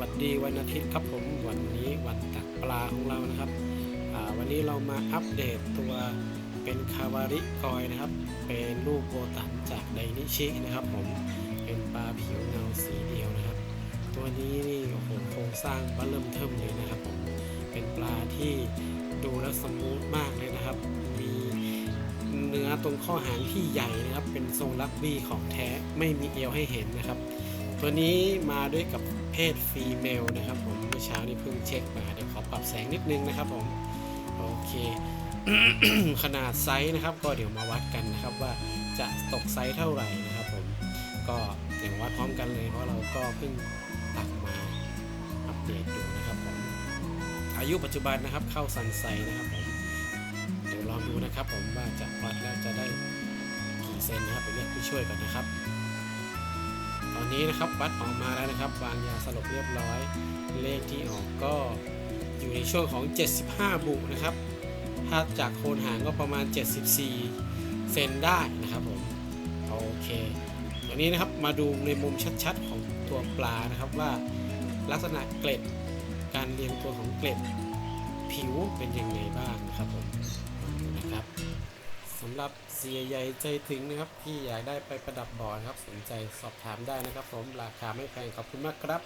วัสดีวันอาทิตย์ครับผมวันนี้วันตักปลาของเรานะครับวันนี้เรามาอัปเดตตัวเป็นคาวาริกอยนะครับ เป็นลูกโบตันจากไดนิชินะครับผมเป็นปลาผิวเงาสีเดียวนะครับ ตัวนี้นี่โอ้โหโครงสร้างบัลเริ่มเทิมเลยนะครับผมเป็นปลาที่ดูแล้วสมูทมากเลยนะครับ มีเนื้อตรงข้อหางที่ใหญ่นะครับ เป็นทรงลักบี้ของแท้ไม่มีเอวให้เห็นนะครับ ตัวนี้มาด้วยกับเพศฟีเมลนะครับผมเมื่อเช้านี้เพิ่งเช็คมาเดี๋ยวขอปรับแสงนิดนึงนะครับผมโอเค ขนาดไซส์นะครับ ก็เดี๋ยวมาวัดกันนะครับว่าจะตกไซส์เท่าไหร่นะครับผมก็เดี๋ยววัดพร้อมกันเลยเพราะเราก็เพิ่งตักมาอัปเดตดูนะครับผมอายุปัจจุบันนะครับเข้าสันไซนะครับผมเดี๋ยวลองดูนะครับผมว่าจะวัดแล้วจะได้กี่เซนนะครับไปเรียกผู้ช่วยก่อนนะครับ อนนี้นะครับวัดออกมาแล้วนะครับวางยาสลบเรียบร้อย เลขที่ออกก็อยู่ในช่วงของ 75 บุนะครับ ถ้าจากโคนหางก็ประมาณ 74 เซนได้นะครับผม โอเคอย่างนี้นะครับมาดูในมุมชัดๆ ของตัวปลานะครับว่าลักษณะเกล็ด การเรียงตัวของเกล็ด ผิวเป็นยังไงบ้างนะครับผมนะครับำหรับเสียใหญ่ใจถึงนะครับที่อยากได้ไปประดับบอร์ดครับสนใจสอบถามได้นะครับ ผมราคาไม่แพงขอบคุณมากครับ